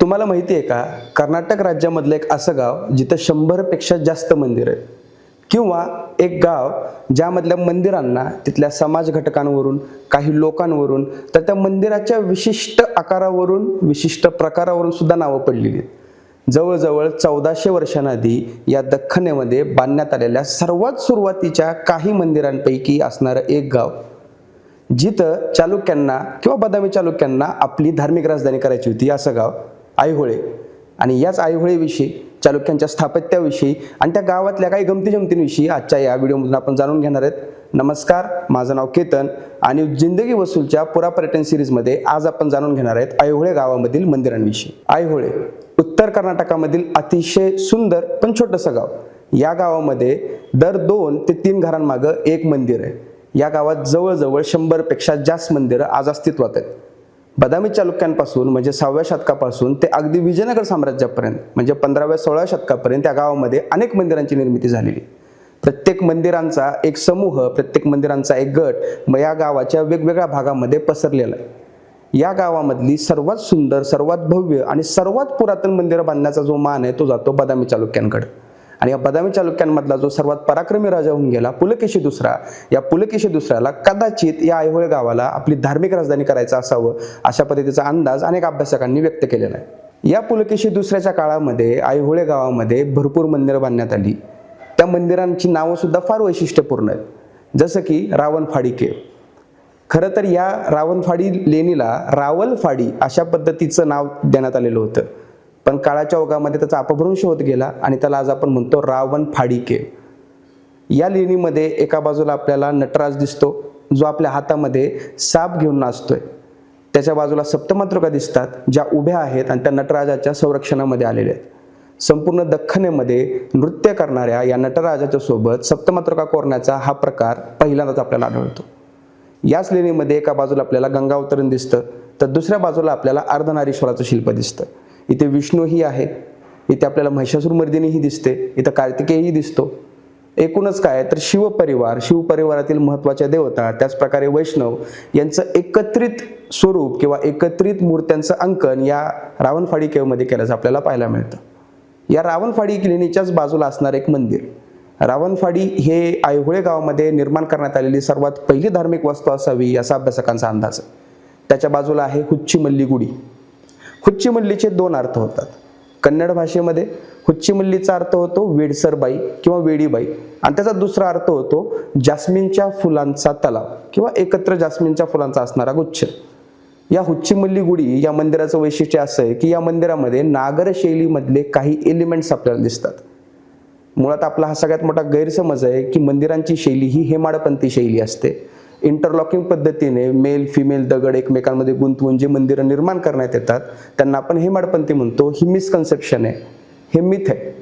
तुम्हाला माहिती आहे का? कर्नाटक राज्यामधलं एक असं गाव जिथं शंभरपेक्षा जास्त मंदिर आहेत. किंवा एक गाव ज्यामधल्या मंदिरांना तिथल्या समाज घटकांवरून काही लोकांवरून तर त्या मंदिराच्या विशिष्ट आकारावरून विशिष्ट प्रकारावरून सुद्धा नावं पडलेली आहेत. जवळजवळ चौदाशे वर्षांआधी या दख्खनेमध्ये बांधण्यात आलेल्या सर्वात सुरुवातीच्या काही मंदिरांपैकी असणारं एक गाव जिथं चालुक्यांना किंवा बदामी चालुक्यांना आपली धार्मिक राजधानी करायची होती असं गाव. आईहोळे आणि याच आईहोळेविषयी चालुक्यांच्या स्थापत्याविषयी आणि त्या गावातल्या काही गमती जमतींविषयी आजच्या या व्हिडिओमधून आपण जाणून घेणार आहेत. नमस्कार माझं नाव केतन आणि जिंदगी वसूलच्या पुरा पर्यटन सिरीजमध्ये आज आपण जाणून घेणार आहेत आयहोळे गावामधील मंदिरांविषयी. आयहोळे उत्तर कर्नाटकामधील अतिशय सुंदर पण छोटंसं गाव. या गावामध्ये दर दोन ते तीन घरांमागं एक मंदिर आहे. या गावात जवळजवळ शंभरपेक्षा जास्त मंदिरं आज अस्तित्वात आहेत. बदामी चालुक्यांपासून म्हणजे सहाव्या शतकापासून ते अगदी विजयनगर साम्राज्यापर्यंत म्हणजे पंधराव्या सोळाव्या शतकापर्यंत त्या गावामध्ये अनेक मंदिरांची निर्मिती झालेली. प्रत्येक मंदिरांचा एक समूह प्रत्येक मंदिरांचा एक गट मग या गावाच्या वेगवेगळ्या भागामध्ये पसरलेला आहे. या गावामधली सर्वात सुंदर सर्वात भव्य आणि सर्वात पुरातन मंदिरं बांधण्याचा जो मान आहे तो जातो बदामी चालुक्यांकडे. आणि या बदामी चालुक्यांमधला जो सर्वात पराक्रमी राजा होऊन गेला पुलकेशी दुसरा या पुलकेशी दुसऱ्याला कदाचित या ऐहोळे गावाला आपली धार्मिक राजधानी करायचं असावं अशा पद्धतीचा अंदाज अनेक अभ्यासकांनी व्यक्त केलेला आहे. या पुलकेशी दुसऱ्याच्या काळामध्ये आयहोळे गावामध्ये भरपूर मंदिरं बांधण्यात आली. त्या मंदिरांची नावं सुद्धा फार वैशिष्ट्यपूर्ण आहेत. जसं की रावणफाडी केव खरं तर या रावणफाडी लेणीला रावलफाडी अशा पद्धतीचं नाव देण्यात आलेलं होतं. पण काळाच्या ओघामध्ये त्याचा अपभ्रंश होत गेला आणि त्याला आज आपण म्हणतो रावणफाडी फाडिके. या लेणीमध्ये एका बाजूला आपल्याला नटराज दिसतो जो आपल्या हातामध्ये साप घेऊन नाचतोय. त्याच्या बाजूला सप्तमातृका दिसतात ज्या उभ्या आहेत आणि त्या नटराजाच्या संरक्षणामध्ये आलेल्या आहेत. संपूर्ण दख्खनेमध्ये नृत्य करणाऱ्या या नटराजाच्या सोबत सप्तमातृका कोरण्याचा हा प्रकार पहिल्यांदाच आपल्याला आढळतो. याच लेणीमध्ये एका बाजूला आपल्याला गंगावतरण दिसतं तर दुसऱ्या बाजूला आपल्याला अर्धनारीश्वराचं शिल्प दिसतं. इथे विष्णूही आहे. इथे आपल्याला महिषासूर मर्दिनीही दिसते. इथं कार्तिकेयही दिसतो. एकूणच काय तर शिवपरिवार शिवपरिवारातील महत्त्वाच्या देवता त्याचप्रकारे वैष्णव यांचं एकत्रित स्वरूप किंवा एकत्रित मूर्त्यांचं अंकन या रावणफाडी केवमध्ये केल्याचं आपल्याला पाहायला मिळतं. या रावणफाडी लेणीच्याच बाजूला असणार एक मंदिर. रावणफाडी हे आयहोळे गावामध्ये निर्माण करण्यात आलेली सर्वात पहिली धार्मिक वस्तू असावी असा अभ्यासकांचा अंदाज त्याच्या बाजूला आहे हुच्ची मल्ली गुडी हुच्चीमल्लीचे दोन अर्थ होतात. कन्नड भाषेमध्ये हुच्चीमल्लीचा अर्थ होतो वेडसरबाई किंवा वेडीबाई. आणि त्याचा दुसरा अर्थ होतो जास्मिनच्या फुलांचा तलाव किंवा एकत्र जास्मिनच्या फुलांचा असणारा गुच्छ. या हुच्चीमल्ली गुडी या मंदिराचं वैशिष्ट्य असं आहे की या मंदिरामध्ये नागर शैलीमधले काही एलिमेंट्स आपल्याला दिसतात. मुळात आपला हा सगळ्यात मोठा गैरसमज आहे की मंदिरांची शैली ही हेमाडपंथी शैली असते. इंटरलॉकिंग पद्धतीने मेल फिमेल दगड एकमेकांमध्ये गुंतवून जे मंदिरं निर्माण करण्यात येतात त्यांना आपण हेमाडपंथी म्हणतो. ही मिसकन्सेप्शन आहे. हे मिथ आहे.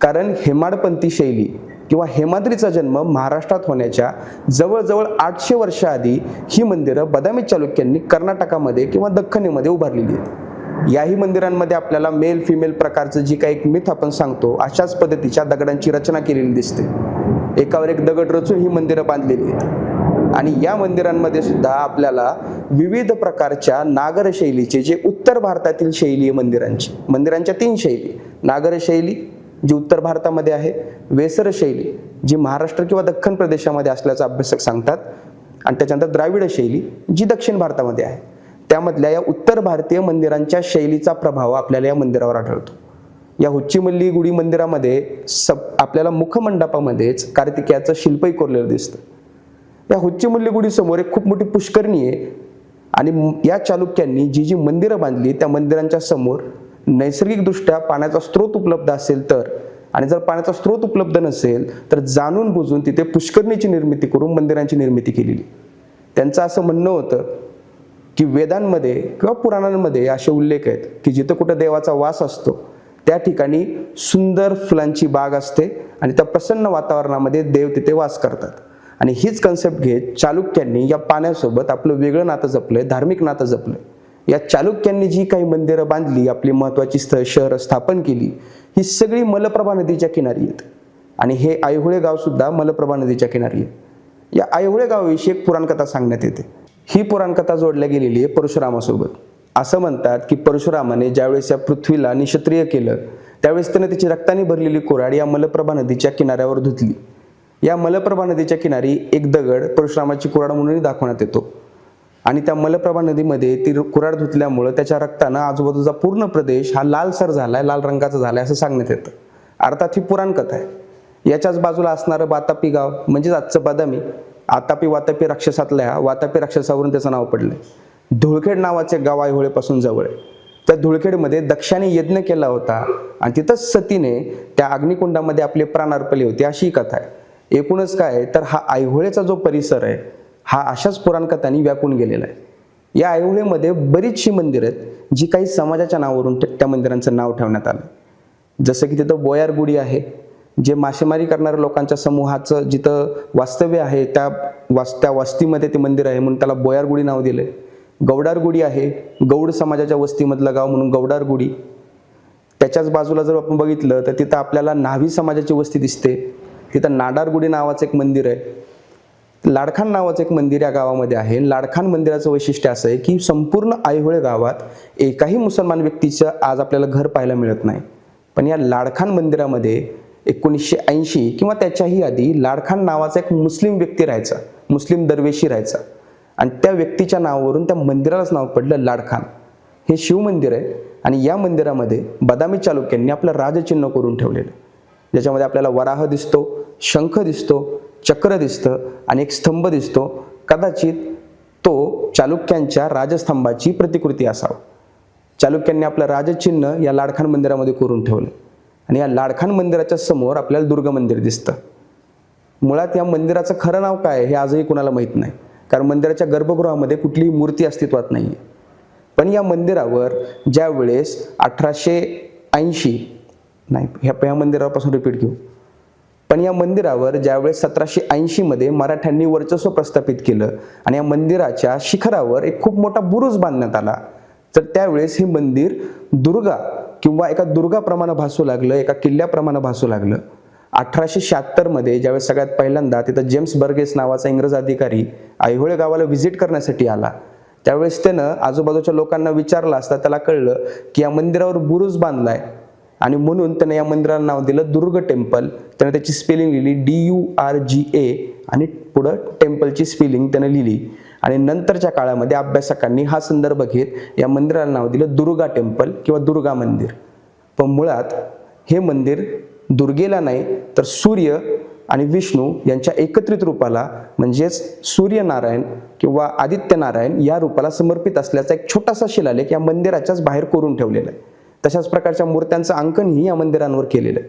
कारण हेमाडपंथी शैली किंवा हेमाद्रीचा जन्म महाराष्ट्रात होण्याच्या जवळजवळ आठशे वर्षाआधी ही मंदिरं बदामी चालुक्यांनी कर्नाटकामध्ये किंवा दख्खनीमध्ये उभारलेली आहेत. याही मंदिरांमध्ये आपल्याला मेल फिमेल प्रकारचं जी काही एक मिथ आपण सांगतो अशाच पद्धतीच्या दगडांची रचना केलेली दिसते. एकावर एक दगड रचून ही मंदिरं बांधलेली आहेत. आणि या मंदिरांमध्ये सुद्धा आपल्याला विविध प्रकारच्या नागरशैलीचे जे उत्तर भारतातील शैली आहे मंदिरांची मंदिरांच्या तीन शैली नागरशैली जी उत्तर भारतामध्ये आहे वेसर शैली जी महाराष्ट्र किंवा दख्खन प्रदेशामध्ये असल्याचा अभ्यासक सांगतात आणि त्याच्यानंतर द्राविड शैली जी दक्षिण भारतामध्ये आहे. त्यामधल्या या उत्तर भारतीय मंदिरांच्या शैलीचा प्रभाव आपल्याला या मंदिरावर आढळतो. या हुच्चीमल्ली गुडी मंदिरामध्ये सब आपल्याला मुखमंडपामध्येच कार्तिकेयाचं शिल्पही कोरलेलं दिसतं. या हुच्चीमल्ली गुडी एक खूप मोठी पुष्करणी आहे. आणि या चालुक्यांनी जी जी मंदिरं बांधली त्या मंदिरांच्या समोर नैसर्गिकदृष्ट्या पाण्याचा स्रोत उपलब्ध असेल तर आणि जर पाण्याचा स्रोत उपलब्ध नसेल तर जाणून बुजून तिथे पुष्करणीची निर्मिती करून मंदिरांची निर्मिती केलेली. त्यांचं असं म्हणणं होतं की वेदांमध्ये किंवा पुराणांमध्ये असे उल्लेख आहेत की जिथं कुठं देवाचा वास असतो त्या ठिकाणी सुंदर फुलांची बाग असते आणि त्या प्रसन्न वातावरणामध्ये देव तिथे वास करतात. आणि हीच कन्सेप्ट घेत चालुक्यांनी या पाण्यासोबत आपलं वेगळं नातं जपलंय धार्मिक नातं जपलंय. या चालुक्यांनी जी काही मंदिरं बांधली आपली महत्त्वाची स्थळ शहरं स्थापन केली ही सगळी मलप्रभा नदीच्या किनारी आहेत. आणि हे आयहोळे गाव सुद्धा मलप्रभा नदीच्या किनारी आहे या आयहोळे गावाविषयी एक पुराणकथा सांगण्यात येते. ही पुराणकथा जोडल्या गेलेली आहे परशुरामासोबत. असं म्हणतात की परशुरामाने ज्यावेळेस या पृथ्वीला निक्षत्रिय केलं त्यावेळेस त्याने तिची रक्ताने भरलेली कोराड या मलप्रभा नदीच्या किनाऱ्यावर धुतली. या मलप्रभा नदीच्या किनारी एक दगड परशुरामाची कुराड म्हणूनही दाखवण्यात येतो. आणि त्या मलप्रभा नदीमध्ये ती कुराड धुतल्यामुळं त्याच्या रक्तानं आजूबाजूचा पूर्ण प्रदेश हा लालसर झालाय लाल रंगाचा झालाय असं सांगण्यात येतं. अर्थात ही पुराणकथा आहे. याच्याच बाजूला असणारं बातापी गाव म्हणजेच आजचं बदामी आतापी वातापी राक्षसातल्या वातापी राक्षसावरून त्याचं नाव पडलंय. धुळखेड नावाचे गाव आयहोळेपासून जवळ आहे. त्या धुळखेडमध्ये दक्षाने यज्ञ केला होता आणि तिथंच सतीने त्या अग्निकुंडामध्ये आपले प्राण अर्पले होते अशी कथा आहे. एकूणच काय तर हा ऐहोळेचा जो परिसर आहे हा अशाच पुराणकथांनी व्यापून गेलेला आहे. या ऐहोळेमध्ये बरीचशी मंदिरं आहेत जी काही समाजाच्या नावावरून त्या- मंदिरांचं नाव ठेवण्यात आलं. जसं की तिथं बोयारगुडी आहे जे मासेमारी करणाऱ्या लोकांच्या समूहाचं जिथं वास्तव्य आहे त्या वास त्या वस्तीमध्ये ते मंदिर आहे म्हणून त्याला बोयारगुडी नाव दिलं गौडार गुडी आहे गौड समाजाच्या वस्तीमधलं गाव म्हणून गौडारगुडी त्याच्याच बाजूला जर आपण बघितलं तर तिथं आपल्याला न्हावी समाजाची वस्ती दिसते. तिथं नाडारगुडी नावाचं एक मंदिर आहे. लाडखान नावाचं एक मंदिर या गावामध्ये आहे. लाडखान मंदिराचं वैशिष्ट्य असं आहे की संपूर्ण आयहोळे गावात एकाही मुसलमान व्यक्तीचं आज आपल्याला घर पाहायला मिळत नाही. पण या लाडखान मंदिरामध्ये एकोणीसशे ऐंशी किंवा त्याच्याही आधी लाडखान नावाचा एक मुस्लिम व्यक्ती राहायचा. मुस्लिम दरवेशी राहायचा. आणि त्या व्यक्तीच्या नावावरून त्या मंदिरालाच नाव पडलं लाडखान. हे शिवमंदिर आहे. आणि या मंदिरामध्ये बदामी चालुक्यांनी आपलं राजचिन्ह करून ठेवलेलं आहे. ज्याच्यामध्ये आपल्याला वराह दिसतो. शंख दिसतो चक्र दिसतं आणि एक स्तंभ दिसतो. कदाचित तो चालुक्यांच्या राजस्तंभाची प्रतिकृती असावा. चालुक्यांनी आपलं राजचिन्ह या लाडखान मंदिरामध्ये करून ठेवलं. आणि या लाडखान मंदिराच्या समोर आपल्याला दुर्ग मंदिर दिसतं. मुळात या मंदिराचं खरं नाव काय हे आजही कुणाला माहीत नाही. कारण मंदिराच्या गर्भगृहामध्ये कुठलीही मूर्ती अस्तित्वात नाही आहे पण या मंदिरावर ज्यावेळेस अठराशे ऐंशी नाही ह्या ह्या मंदिरापासून रिपीट घेऊ. पण या मंदिरावर ज्यावेळेस सतराशे ऐंशीमध्ये मराठ्यांनी वर्चस्व प्रस्थापित केलं आणि या मंदिराच्या शिखरावर एक खूप मोठा बुरुज बांधण्यात आला तर त्यावेळेस हे मंदिर दुर्गा किंवा एका दुर्गाप्रमाणे भासू लागलं एका किल्ल्याप्रमाणे भासू लागलं. अठराशे शहात्तरमध्ये ज्यावेळेस सगळ्यात पहिल्यांदा तिथं जेम्स बर्गेस नावाचा इंग्रज अधिकारी ऐहोळे गावाला व्हिजिट करण्यासाठी आला. त्यावेळेस त्यानं आजूबाजूच्या लोकांना विचारलं असता त्याला कळलं की या मंदिरावर बुरुज बांधलाय. आणि म्हणून त्यानं या मंदिराला नाव दिलं दुर्ग टेम्पल. त्याने त्याची स्पेलिंग लिहिली D U R G A आणि पुढं टेम्पलची स्पेलिंग त्यानं लिहिली. आणि नंतरच्या काळामध्ये अभ्यासकांनी हा संदर्भ घेत या मंदिराला नाव दिलं दुर्गा टेम्पल किंवा दुर्गा मंदिर. पण मुळात हे मंदिर दुर्गेला नाही तर सूर्य आणि विष्णू यांच्या एकत्रित रूपाला म्हणजेच सूर्यनारायण किंवा आदित्यनारायण या रूपाला समर्पित असल्याचा एक छोटासा शिलालेख या मंदिराच्याच बाहेर करून ठेवलेला आहे. तशाच प्रकारच्या मूर्त्यांचं अंकनही या मंदिरांवर केलेलं आहे.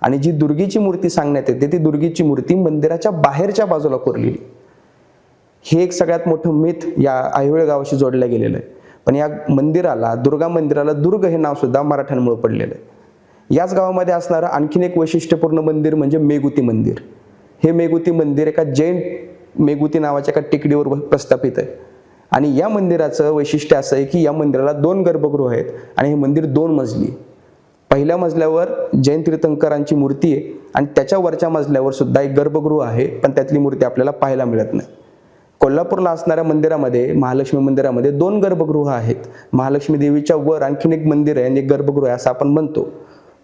आणि जी दुर्गीची मूर्ती सांगण्यात येते ती दुर्गीची मूर्ती मंदिराच्या बाहेरच्या बाजूला कोरलेली हे एक सगळ्यात मोठं मिथ या ऐहोळे गावाशी जोडलं गेलेलं आहे. पण या मंदिराला दुर्गा मंदिराला दुर्ग हे नाव सुद्धा मराठ्यांमुळे पडलेलं आहे. याच गावामध्ये असणारं आणखीन एक वैशिष्ट्यपूर्ण मंदिर म्हणजे मेगुती मंदिर. हे मेगुती मंदिर एका जैन मेगुती नावाच्या एका टेकडीवर प्रस्थापित आहे. आणि या मंदिराचं वैशिष्ट्य असं आहे की या मंदिराला दोन गर्भगृह आहेत आणि हे मंदिर दोन मजली पहिल्या मजल्यावर जैन तीर्थंकरांची मूर्ती आहे आणि त्याच्या वरच्या मजल्यावर सुद्धा एक गर्भगृह आहे पण त्यातली मूर्ती आपल्याला पाहायला मिळत नाही. कोल्हापूरला असणाऱ्या मंदिरामध्ये महालक्ष्मी मंदिरामध्ये दोन गर्भगृह आहेत. महालक्ष्मी देवीच्या वर आणखीन एक मंदिर आहे आणि एक गर्भगृह आहे असं आपण म्हणतो.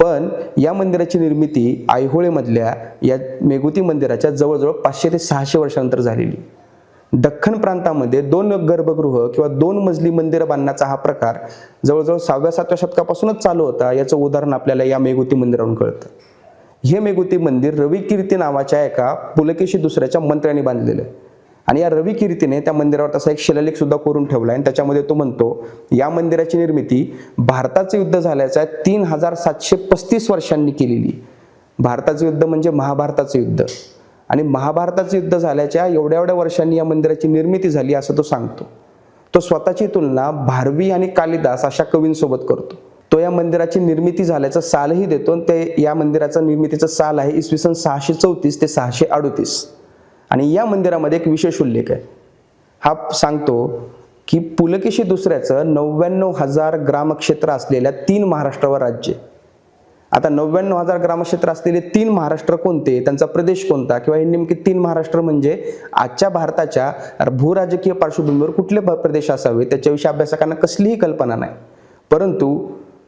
पण या मंदिराची निर्मिती आयहोळेमधल्या या मेघुती मंदिराच्या जवळजवळ पाचशे ते सहाशे वर्षानंतर झालेली दख्खन प्रांतामध्ये दोन गर्भगृह किंवा दोन मजली मंदिरं बांधण्याचा हा प्रकार जवळजवळ सहाव्या सातव्या शतकापासूनच चालू होता. याचं उदाहरण आपल्याला या मेघुती मंदिरावरून कळतं. हे मेघुती मंदिर रवी कीर्ती नावाच्या एका पुलकेशी दुसऱ्याच्या मंत्र्यांनी बांधलेलं आहे. आणि या रवी कीर्तीने त्या मंदिरावर तसा एक शिलालेख सुद्धा करून ठेवला आणि त्याच्यामध्ये तो म्हणतो या मंदिराची निर्मिती भारताचं युद्ध झाल्याच्या तीन हजार सातशे पस्तीस वर्षांनी केलेली भारताचं युद्ध म्हणजे महाभारताचं युद्ध. आणि महाभारताचं युद्ध झाल्याच्या एवढ्या एवढ्या वर्षांनी या मंदिराची निर्मिती झाली असं तो सांगतो. तो स्वतःची तुलना भारवी आणि कालिदास अशा कवींसोबत करतो. तो या मंदिराची निर्मिती झाल्याचं सालही देतो आणि ते या मंदिराचं निर्मितीचं साल आहे इसवी सन सहाशे चौतीस ते सहाशे अडोतीस. आणि या मंदिरामध्ये एक विशेष उल्लेख आहे. हा सांगतो की पुलकेशी दुसऱ्याचं नव्याण्णव हजार ग्रामक्षेत्र असलेल्या तीन महाराष्ट्रावर राज्य आहे. आता नव्याण्णव हजार ग्रामक्षेत्र असलेले तीन महाराष्ट्र कोणते? त्यांचा प्रदेश कोणता? किंवा हे नेमके तीन महाराष्ट्र म्हणजे आजच्या भारताच्या भूराजकीय पार्श्वभूमीवर कुठले प्रदेश असावे? त्याच्याविषयी अभ्यासकांना कसलीही कल्पना नाही. परंतु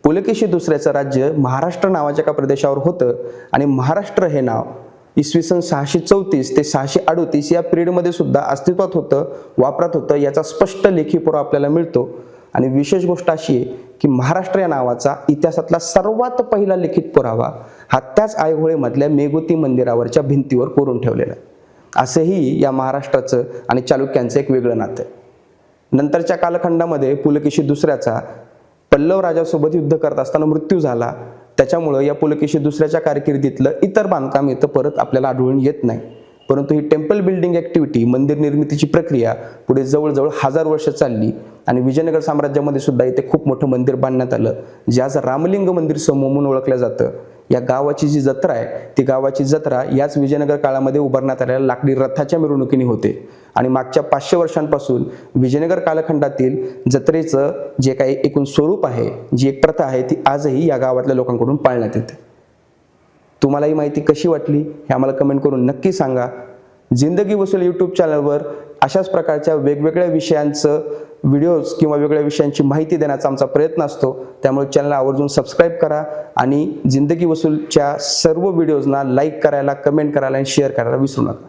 पुलकेशी दुसऱ्याचं राज्य महाराष्ट्र नावाच्या एका प्रदेशावर होतं आणि महाराष्ट्र हे नाव इसवी सन सहाशे चौतीस ते सहाशे अडोतीस या पिरियडमध्ये सुद्धा अस्तित्वात होतं वापरात होतं याचा स्पष्ट लेखी पुरावा आपल्याला मिळतो. आणि विशेष गोष्ट अशी आहे की महाराष्ट्र या नावाचा इतिहासातला सर्वात पहिला लिखित पुरावा हा त्याच आयहोळेमधल्या मेघुती मंदिरावरच्या भिंतीवर कोरून ठेवलेला आहे. असंही या महाराष्ट्राचं आणि चालुक्यांचं एक वेगळं नातं आहे. नंतरच्या कालखंडामध्ये पुलकेशी दुसऱ्याचा पल्लव राजासोबत युद्ध करत असताना मृत्यू झाला. त्याच्यामुळं या पुलकेशी दुसऱ्याच्या कारकिर्दीतलं इतर बांधकाम इथं परत आपल्याला आढळून येत नाही. परंतु ही टेम्पल बिल्डिंग ॲक्टिव्हिटी मंदिर निर्मितीची प्रक्रिया पुढे जवळजवळ हजार वर्ष चालली. आणि विजयनगर साम्राज्यामध्ये सुद्धा इथे खूप मोठं मंदिर बांधण्यात आलं जे आज रामलिंग मंदिर समूह म्हणून ओळखलं जातं. या गावाची जी जत्रा आहे ती गावाची जत्रा याच विजयनगर काळामध्ये उभारण्यात आलेल्या लाकडी रथाच्या मिरवणुकीने होते. आणि मागच्या पाचशे वर्षांपासून विजयनगर कालखंडातील जत्रेचं जे काही एकूण स्वरूप आहे जी एक प्रथा आहे ती आजही या गावातल्या लोकांकडून पाळण्यात येते. तुम्हाला ही माहिती कशी वाटली हे आम्हाला कमेंट करून नक्की सांगा. जिंदगी वसूल यूट्यूब चॅनलवर अशाच प्रकारच्या वेगवेगळ्या विषयांचं व्हिडिओज किंवा वेगळ्या विषयांची माहिती देण्याचा आमचा प्रयत्न असतो. त्यामुळे चॅनल आवर्जून सबस्क्राईब करा आणि जिंदगी वसूलच्या सर्व व्हिडिओजना लाईक करायला कमेंट करायला आणि शेअर करायला विसरू नका.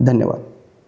धन्यवाद.